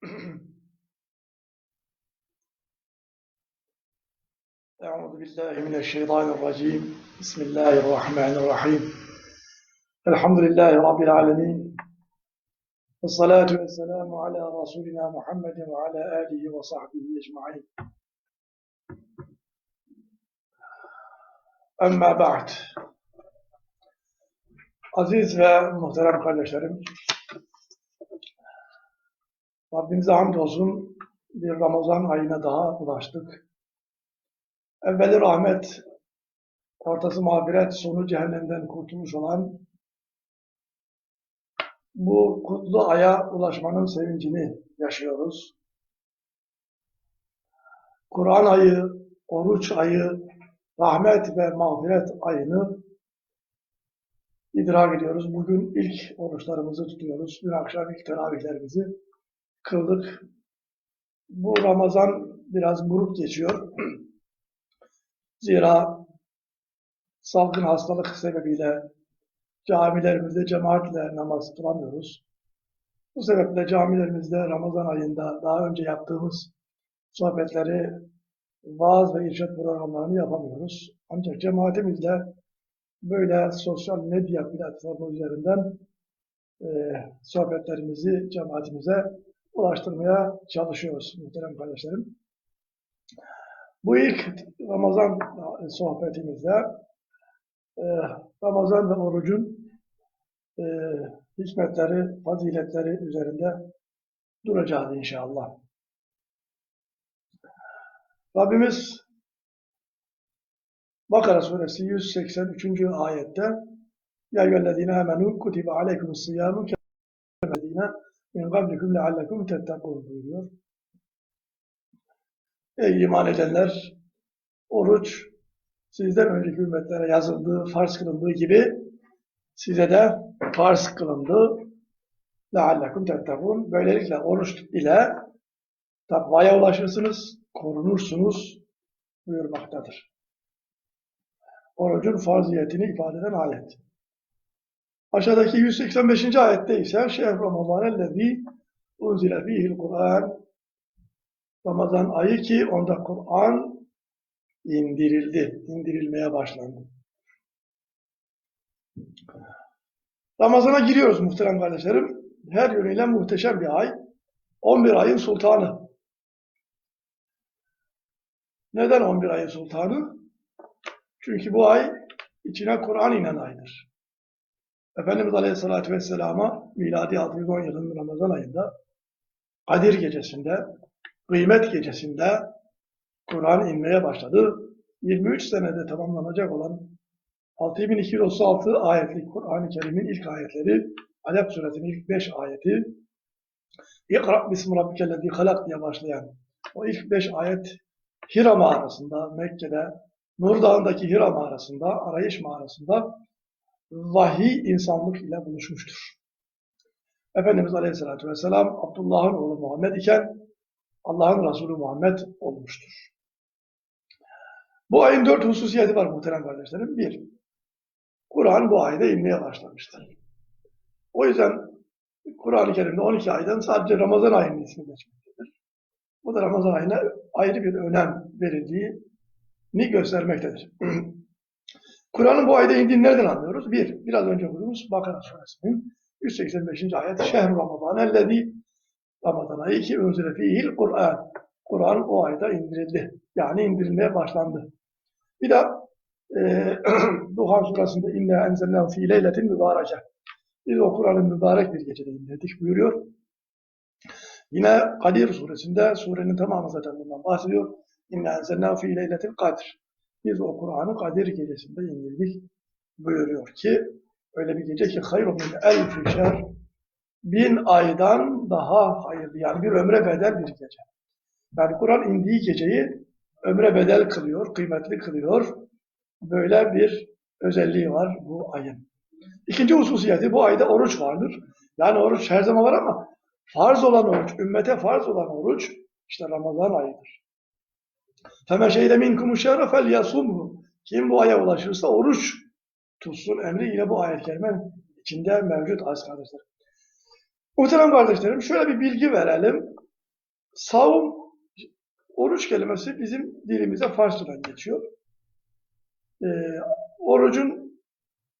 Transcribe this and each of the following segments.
أعوذ بالله من الشيطان الرجيم. بسم الله الرحمن الرحيم. الحمد لله رب العالمين. والصلاة والسلام على رسولنا محمد وعلى آله وصحبه أجمعين. أما بعد. Aziz ve muhterem kardeşlerim, Rabbimize hamdolsun bir Ramazan ayına daha ulaştık. Evveli rahmet, ortası mağfiret, sonu cehennemden kurtulmuş olan bu kutlu aya ulaşmanın sevincini yaşıyoruz. Kur'an ayı, oruç ayı, rahmet ve mağfiret ayını idrak ediyoruz. Bugün ilk oruçlarımızı tutuyoruz. Dün akşam ilk teravihlerimizi kıldık. Bu Ramazan biraz buruk geçiyor. Zira salgın hastalık sebebiyle camilerimizde cemaatle namaz kılamıyoruz. Bu sebeple camilerimizde Ramazan ayında daha önce yaptığımız sohbetleri, vaaz ve irşat programlarını yapamıyoruz. Ancak cemaatimizle böyle sosyal medya platformu üzerinden e, sohbetlerimizi cemaatimize ulaştırmaya çalışıyoruz muhterem kardeşlerim. Bu ilk Ramazan sohbetimizde e, Ramazan ve orucun e, hikmetleri, faziletleri üzerinde duracağız inşallah. Rabbimiz Bakara suresi 183. ayette Ya eyyühellezine amenu kutibe aleykumus siyamu kemellezine min qablikum leallekum tettekûn buyuruyor. Ey iman edenler, oruç sizden önceki ümmetlere yazıldığı, farz kılındığı gibi size de farz kılındı. لَعَلَّكُمْ تَتَّقُونَ Böylelikle oruç ile takvaya ulaşırsınız, korunursunuz buyurmaktadır. Orucun farziyetini ifade eden ayet. Aşağıdaki 185. ayette ise Şehr Ramazan ellezî unzile fîhil Kur'an Ramazan ayı ki onda Kur'an indirildi, indirilmeye başlandı. Ramazana giriyoruz muhterem kardeşlerim. Her yönüyle muhteşem bir ay. 11 ayın sultanı. Neden 11 ayın sultanı? Çünkü bu ay içine Kur'an inen aydır. Efendimiz Aleyhisselatü Vesselam'a miladi 610 yılının Ramazan ayında Kadir gecesinde kıymet gecesinde Kur'an inmeye başladı. 23 senede tamamlanacak olan 6236 ayetlik Kur'an-ı Kerim'in ilk ayetleri, Alep suresinin ilk 5 ayeti, İkra bismi rabbikellezi halak diye başlayan o ilk 5 ayet Hira mağarasında, Mekke'de, Nur Dağı'ndaki Hira mağarasında, arayış mağarasında vahiy insanlık ile buluşmuştur. Efendimiz Aleyhisselatü Vesselam Abdullah'ın oğlu Muhammed iken Allah'ın Resulü Muhammed olmuştur. Bu ayın dört hususiyeti var muhterem kardeşlerim. Bir, Kur'an bu ayda inmeye başlamıştır. O yüzden Kur'an-ı Kerim'de 12 aydan sadece Ramazan ayının ismi geçmektedir. Bu da Ramazan ayına ayrı bir önem verildiğini göstermektedir. Kur'an'ın bu ayda indiğini nereden anlıyoruz? Bir, biraz önce okuduğumuz Bakara suresinin 185. ayet Şehr Ramazan ellezî Ramazan ayı ki unzile fihil Kur'an. Kur'an o ayda indirildi. Yani indirilmeye başlandı. Bir de e, Duhan surasında inne enzelnahu fi leyletin mübareke. Biz o Kur'an'ın mübarek bir gecede indirdik buyuruyor. Yine Kadir suresinde surenin tamamı zaten bundan bahsediyor. İnne enzelnahu fi leyletin kadr. Biz o Kur'an'ı Kadir gecesinde indirdik buyuruyor ki öyle bir gece ki hayru min elfi şer bin aydan daha hayırlı. Yani bir ömre bedel bir gece. Yani Kur'an indiği geceyi ömre bedel kılıyor, kıymetli kılıyor. Böyle bir özelliği var bu ayın. İkinci hususiyeti bu ayda oruç vardır. Yani oruç her zaman var ama farz olan oruç, ümmete farz olan oruç işte Ramazan ayıdır. فَمَا شَيْدَ مِنْكُمُ شَرَ فَلْيَصُمْهُ Kim bu aya ulaşırsa oruç tutsun emri yine bu ayet kerimenin içinde mevcut az kardeşler. Muhterem kardeşlerim şöyle bir bilgi verelim. Savun, oruç kelimesi bizim dilimize Farsçadan geçiyor. Ee, orucun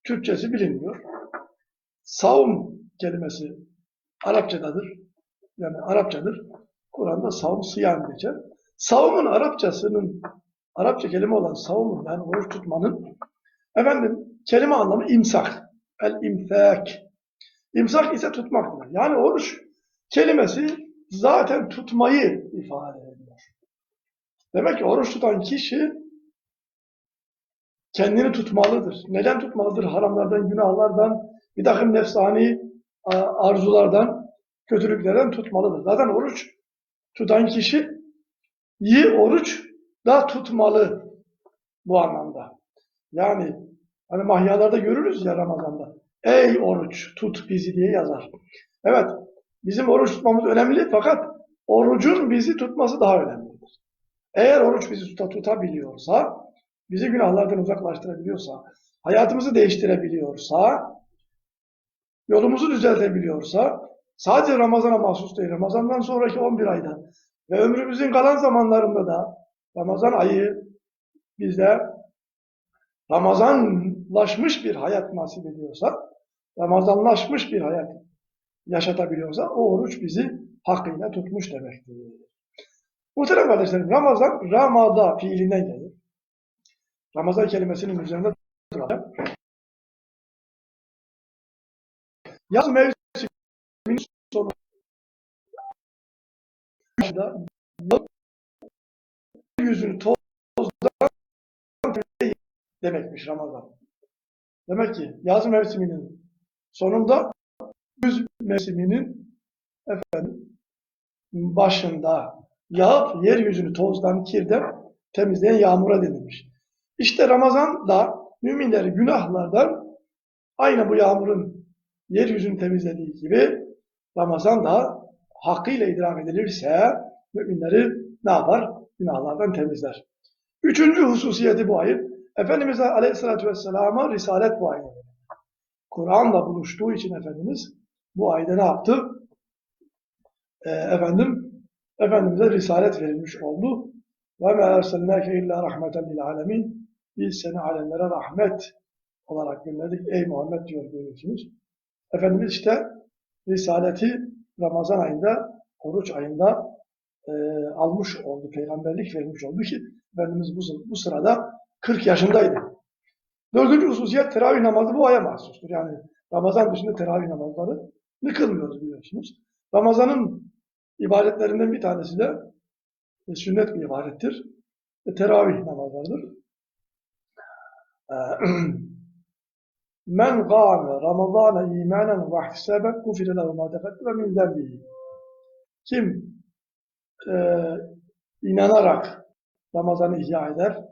Türkçesi bilinmiyor. Savun kelimesi Arapçadadır. Yani Arapçadır. Kur'an'da savun sıyam geçer. Savunun Arapçasının Arapça kelime olan savunun yani oruç tutmanın efendim kelime anlamı imsak. El imsak. İmsak ise tutmaktır. Yani oruç kelimesi zaten tutmayı ifade ediyor. Demek ki oruç tutan kişi kendini tutmalıdır. Neden tutmalıdır? Haramlardan, günahlardan, bir takım nefsani arzulardan, kötülüklerden tutmalıdır. Zaten oruç tutan kişi iyi oruç da tutmalı bu anlamda. Yani hani mahyalarda görürüz ya Ramazan'da. Ey oruç tut bizi diye yazar. Evet bizim oruç tutmamız önemli fakat orucun bizi tutması daha önemlidir. Eğer oruç bizi tuta, tutabiliyorsa, bizi günahlardan uzaklaştırabiliyorsa, hayatımızı değiştirebiliyorsa, yolumuzu düzeltebiliyorsa, sadece Ramazan'a mahsus değil, Ramazan'dan sonraki 11 ayda ve ömrümüzün kalan zamanlarında da Ramazan ayı bize Ramazanlaşmış bir hayat nasip ediyorsa, Ramazanlaşmış bir hayat yaşatabiliyorsa o oruç bizi hakkıyla tutmuş demektir. Muhterem kardeşlerim, Ramazan, Ramada fiilinden gelir. Ramazan kelimesinin üzerinde duralım. Yaz mevsiminin yüzünü tozdan demekmiş Ramazan. Demek ki yaz mevsiminin sonunda güz mevsiminin efendim başında yağıp yeryüzünü tozdan, kirden temizleyen yağmura denilmiş. İşte Ramazan da müminleri günahlardan aynı bu yağmurun yeryüzünü temizlediği gibi Ramazan da hakkıyla idrak edilirse müminleri ne yapar? Günahlardan temizler. Üçüncü hususiyeti bu ayın Efendimiz Aleyhisselatü Vesselam'a Risalet bu ayda. Kur'an'la buluştuğu için Efendimiz bu ayda ne yaptı? Ee, efendim, Efendimiz'e Risalet verilmiş oldu. Erselnâke illâ rahmeten lil alemin. Biz seni alemlere rahmet olarak gönderdik. Ey Muhammed diyor görüyorsunuz. Efendimiz işte Risaleti Ramazan ayında, oruç ayında e, almış oldu. Peygamberlik verilmiş oldu ki Efendimiz bu, bu sırada 40 yaşındaydı. Dördüncü hususiyet teravih namazı bu aya mahsustur. Yani Ramazan dışında teravih namazları kılmıyoruz biliyorsunuz. Ramazan'ın ibadetlerinden bir tanesi de e, sünnet bir ibadettir. E, teravih namazlarıdır. E, Men gâme Ramazâne imanen ve ihtisâben gufire lehu mâ tefekküre min zembihi. Kim e, inanarak Ramazan'ı ihya eder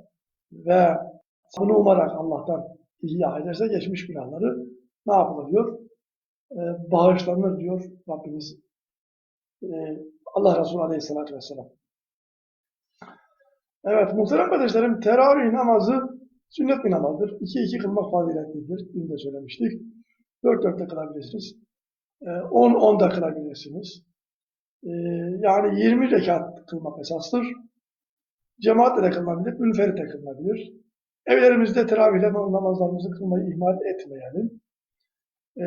ve bunu umarak Allah'tan ihya ederse geçmiş günahları ne yapılır diyor? E, bağışlanır diyor Rabbimiz. E, Allah Resulü Aleyhisselatü Vesselam. Evet muhterem kardeşlerim teravih namazı sünnet bir namazdır. İki iki kılmak faziletlidir. Dün de söylemiştik. Dört dörtte kılabilirsiniz. E, on onda kılabilirsiniz. E, yani 20 rekat kılmak esastır. Cemaatle de kılınabilir, münferit de kılınabilir. Evlerimizde teravihle namazlarımızı kılmayı ihmal etmeyelim. E,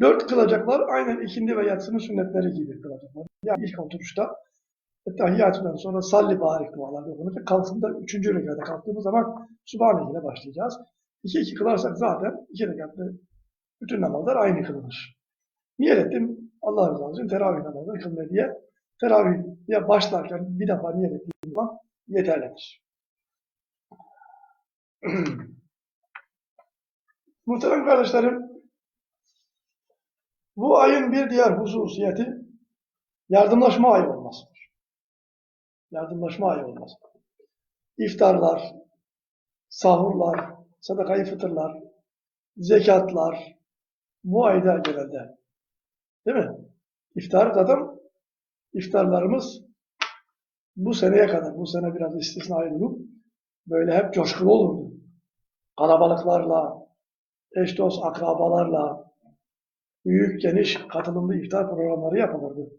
dört kılacaklar aynen ikindi ve yatsının sünnetleri gibi kılacaklar. Yani ilk oturuşta Tahiyyatü'den sonra salli barik dualar okunacak. Kalkında üçüncü rekata kalktığımız zaman Sübhane ile başlayacağız. İki iki kılarsak zaten iki rekatlı bütün namazlar aynı kılınır. Niyet ettim Allah rızası için teravih namazını kılmaya diye teravihe başlarken bir defa niyet ettiğim zaman yeterlidir. Muhterem kardeşlerim, bu ayın bir diğer hususiyeti yardımlaşma ayı. Yardımlaşma ayı olması. İftarlar, sahurlar, sadakayı fıtırlar, zekatlar bu ayda genelde. Değil mi? İftar zaten iftarlarımız bu seneye kadar, bu sene biraz istisnai durum, böyle hep coşkulu olurdu. Kalabalıklarla, eş dost akrabalarla, büyük geniş katılımlı iftar programları yapılırdı.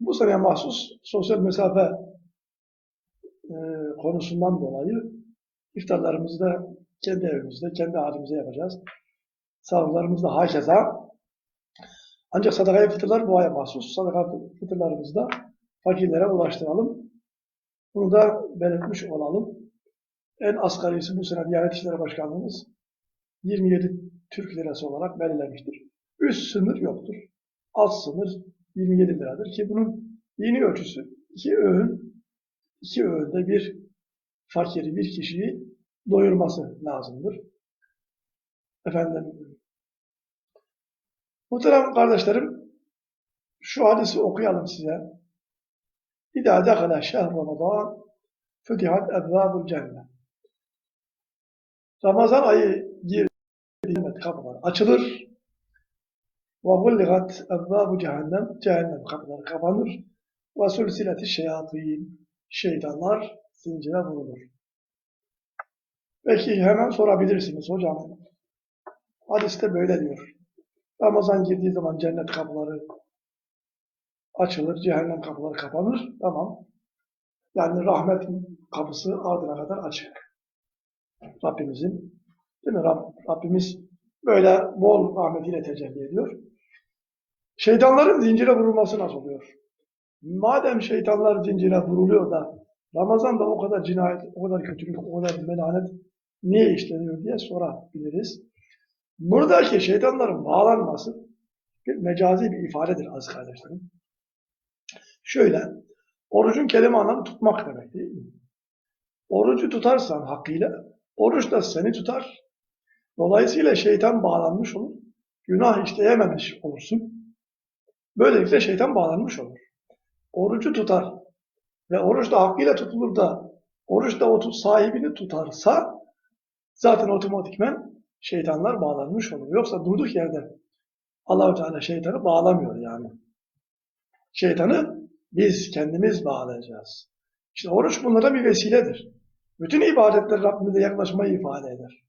Bu sene mahsus sosyal mesafe e, konusundan dolayı iftarlarımızı da kendi evimizde, kendi halimize yapacağız. Sahurlarımız da hakeza. Ancak sadaka fıtırlar bu aya mahsus. Sadaka fıtırlarımızı da fakirlere ulaştıralım. Bunu da belirtmiş olalım. En asgarisi bu sene Diyanet İşleri Başkanlığımız 27 Türk Lirası olarak belirlemiştir. Üst sınır yoktur. Alt sınır 27 liradır ki bunun dini ölçüsü iki öğün, iki öğünde bir fakiri, bir kişiyi doyurması lazımdır. Efendim, muhterem kardeşlerim, şu hadisi okuyalım size. İdâ dekala şehr Ramazan fütihat ebvâbul cennet. Ramazan ayı girdiğinde kapılar açılır. Gulligat ebvâbu cehennem, cehennem kapıları kapanır. Ve sülsileti şeyatîn, şeytanlar zincire vurulur. Peki hemen sorabilirsiniz hocam. Hadiste böyle diyor. Ramazan girdiği zaman cennet kapıları açılır, cehennem kapıları kapanır. Tamam. Yani rahmet kapısı ardına kadar açık. Rabbimizin. Değil mi? Rab, Rabbimiz böyle bol rahmetiyle tecelli ediyor. Şeytanların zincire vurulması nasıl oluyor? Madem şeytanlar zincire vuruluyor da Ramazan'da o kadar cinayet, o kadar kötülük, o kadar melanet niye işleniyor diye sorabiliriz. Buradaki şeytanların bağlanması bir mecazi bir ifadedir az kardeşlerim. Şöyle, orucun kelime anlamı tutmak demek değil mi? Orucu tutarsan hakkıyla, oruç da seni tutar. Dolayısıyla şeytan bağlanmış olur. Günah işleyememiş olursun. Böylelikle şeytan bağlanmış olur. Orucu tutar ve oruç da hakkıyla tutulur da oruç da o sahibini tutarsa zaten otomatikmen şeytanlar bağlanmış olur. Yoksa durduk yerde Allahu Teala şeytanı bağlamıyor yani. Şeytanı biz kendimiz bağlayacağız. İşte oruç bunlara bir vesiledir. Bütün ibadetler Rabbimize yaklaşmayı ifade eder.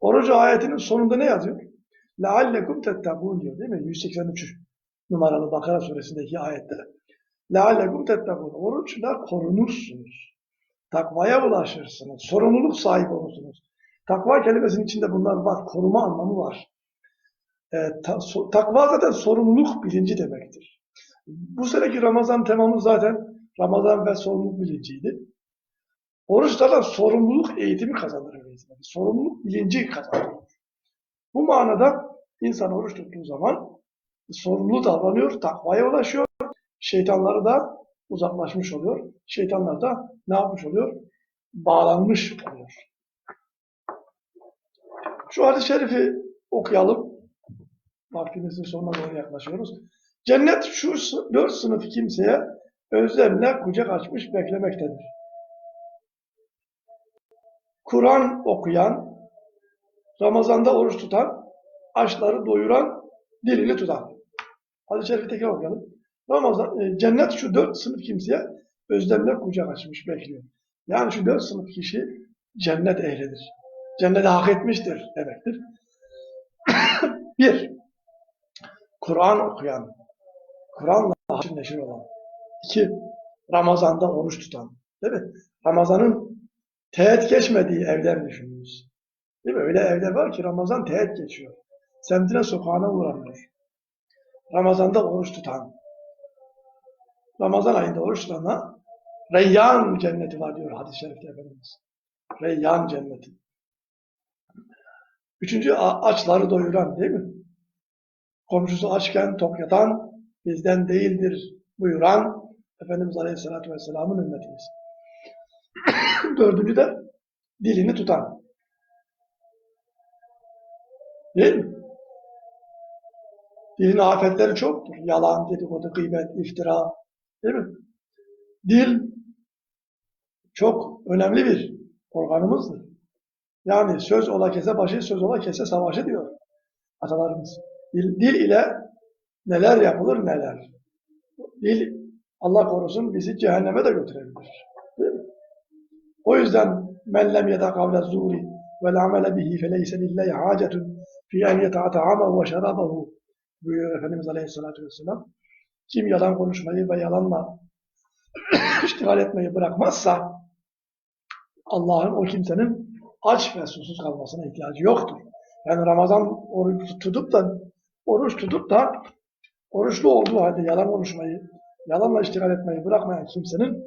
Oruç ayetinin sonunda ne yazıyor? لَعَلَّكُمْ تَتَّقُونَ diyor değil mi? 183 numaralı Bakara suresindeki ayette. لَعَلَّكُمْ تَتَّقُونَ Oruçla korunursunuz. Takvaya ulaşırsınız. Sorumluluk sahibi olursunuz. Takva kelimesinin içinde bunlar var. Koruma anlamı var. E, ta, so, takva zaten sorumluluk bilinci demektir. Bu seneki Ramazan temamız zaten Ramazan ve sorumluluk bilinciydi. Oruçta da sorumluluk eğitimi kazandırır. Sorumluluk bilinci kazandırır. Bu manada insan oruç tuttuğu zaman sorumlu davranıyor, takvaya ulaşıyor. Şeytanları da uzaklaşmış oluyor. Şeytanlar da ne yapmış oluyor? Bağlanmış oluyor. Şu hadis-i şerifi okuyalım. Vaktimizin sonuna doğru yaklaşıyoruz. Cennet şu dört sınıf kimseye özlemle kucak açmış beklemektedir. Kur'an okuyan, Ramazan'da oruç tutan, açları doyuran, dilini tutan. Hadis-i şerifi tekrar okuyalım. Ramazan, e, cennet şu dört sınıf kimseye özlemle kucak açmış bekliyor. Yani şu dört sınıf kişi cennet ehlidir. Cennete hak etmiştir demektir. Bir, Kur'an okuyan, Kur'an'la haşır neşir olan. İki, Ramazan'da oruç tutan. Değil mi? Ramazan'ın teğet geçmediği evler düşününüz. Değil mi? Öyle evler var ki Ramazan teğet geçiyor. Semtine sokağına uğramıyor. Ramazan'da oruç tutan. Ramazan ayında oruç tutana Reyyan cenneti var diyor hadis-i şerifte Efendimiz. Reyyan cenneti. Üçüncü açları doyuran değil mi? Komşusu açken tok yatan bizden değildir buyuran Efendimiz Aleyhisselatü Vesselam'ın ümmetiyiz. Dördüncü de dilini tutan. Değil mi? Dilin afetleri çoktur. Yalan, dedikodu, gıybet, iftira. Değil mi? Dil çok önemli bir organımızdır. Yani söz ola kese başı, söz ola kese savaşı diyor atalarımız. Dil, dil ile neler yapılır neler. Dil Allah korusun bizi cehenneme de götürebilir. Değil mi? O yüzden men lem yeda kavle zuri ve amele bihi feleyse lillahi hacetun fi en yeta'a ta'amahu ve şerabahu buyuruyor Efendimiz Aleyhisselatü Vesselam. kim yalan konuşmayı ve yalanla iştigal etmeyi bırakmazsa Allah'ın o kimsenin aç ve susuz kalmasına ihtiyacı yoktur. Yani Ramazan oruç tutup da oruç tutup da oruçlu olduğu halde yalan konuşmayı, yalanla iştigal etmeyi bırakmayan kimsenin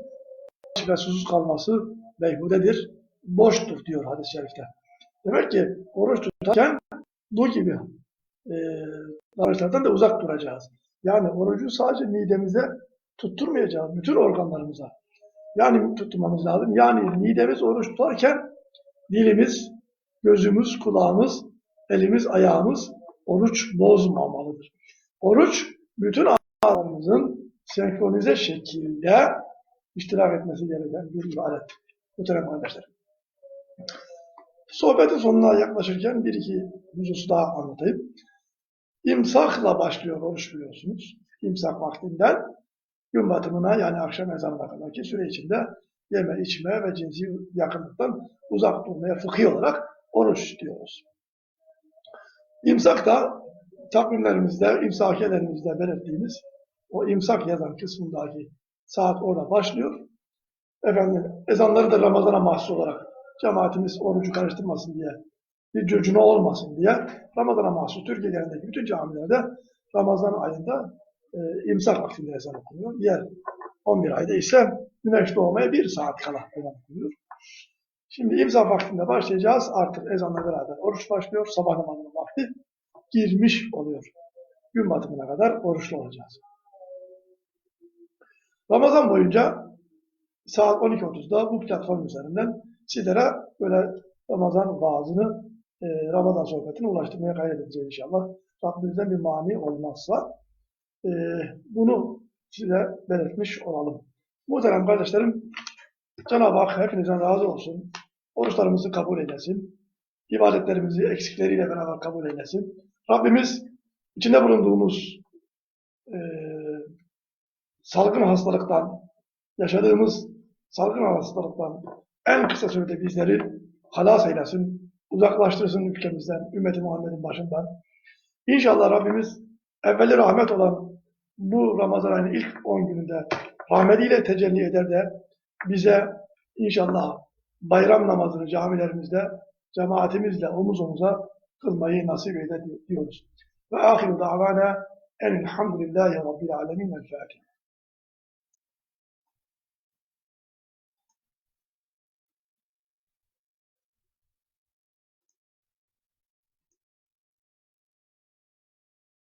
aç ve susuz kalması beyhudedir, boştur diyor hadis-i şerifte. Demek ki oruç tutarken bu gibi e, davranışlardan da uzak duracağız. Yani orucu sadece midemize tutturmayacağız, bütün organlarımıza. Yani tutturmamız lazım. Yani midemiz oruç tutarken dilimiz, gözümüz, kulağımız, elimiz, ayağımız oruç bozmamalıdır. Oruç bütün ağlarımızın senkronize şekilde iştirak etmesi gereken bir ibadet. Muhterem kardeşlerim. Sohbetin sonuna yaklaşırken bir iki hususu daha anlatayım. İmsakla başlıyor oruç biliyorsunuz. İmsak vaktinden gün batımına yani akşam ezanına kadarki süre içinde yeme, içme ve cinsi yakınlıktan uzak durmaya fıkhi olarak oruç diyoruz. İmsak da takvimlerimizde, imsakiyelerimizde belirttiğimiz o imsak yazan kısmındaki saat orada başlıyor. Efendim ezanları da Ramazan'a mahsus olarak cemaatimiz orucu karıştırmasın diye, bir curcuna olmasın diye Ramazan'a mahsus Türkiye bütün camilerde Ramazan ayında e, imsak vaktinde ezan okunuyor. Diğer 11 ayda ise güneş doğmaya bir saat kala ezan okunuyor. Şimdi imsak vaktinde başlayacağız. Artık ezanla beraber oruç başlıyor. Sabah namazının vakti girmiş oluyor. Gün batımına kadar oruçlu olacağız. Ramazan boyunca saat 12.30'da bu platform üzerinden sizlere böyle Ramazan vaazını, e, Ramazan sohbetini ulaştırmaya gayret edeceğiz inşallah. Rabbimizden bir mani olmazsa e, bunu size belirtmiş olalım. Muhterem kardeşlerim, Cenab-ı Hak hepinizden razı olsun. Oruçlarımızı kabul eylesin. İbadetlerimizi eksikleriyle beraber kabul eylesin. Rabbimiz içinde bulunduğumuz e, salgın hastalıktan, yaşadığımız salgın hastalıktan en kısa sürede bizleri halas eylesin, uzaklaştırsın ülkemizden, ümmeti Muhammed'in başından. İnşallah Rabbimiz evveli rahmet olan bu Ramazan ayının ilk 10 gününde rahmetiyle tecelli eder de bize inşallah bayram namazını camilerimizde cemaatimizle omuz omuza kılmayı nasip eder diyoruz. Ve ahiru davana enilhamdülillahi rabbil alemin. El Fatiha.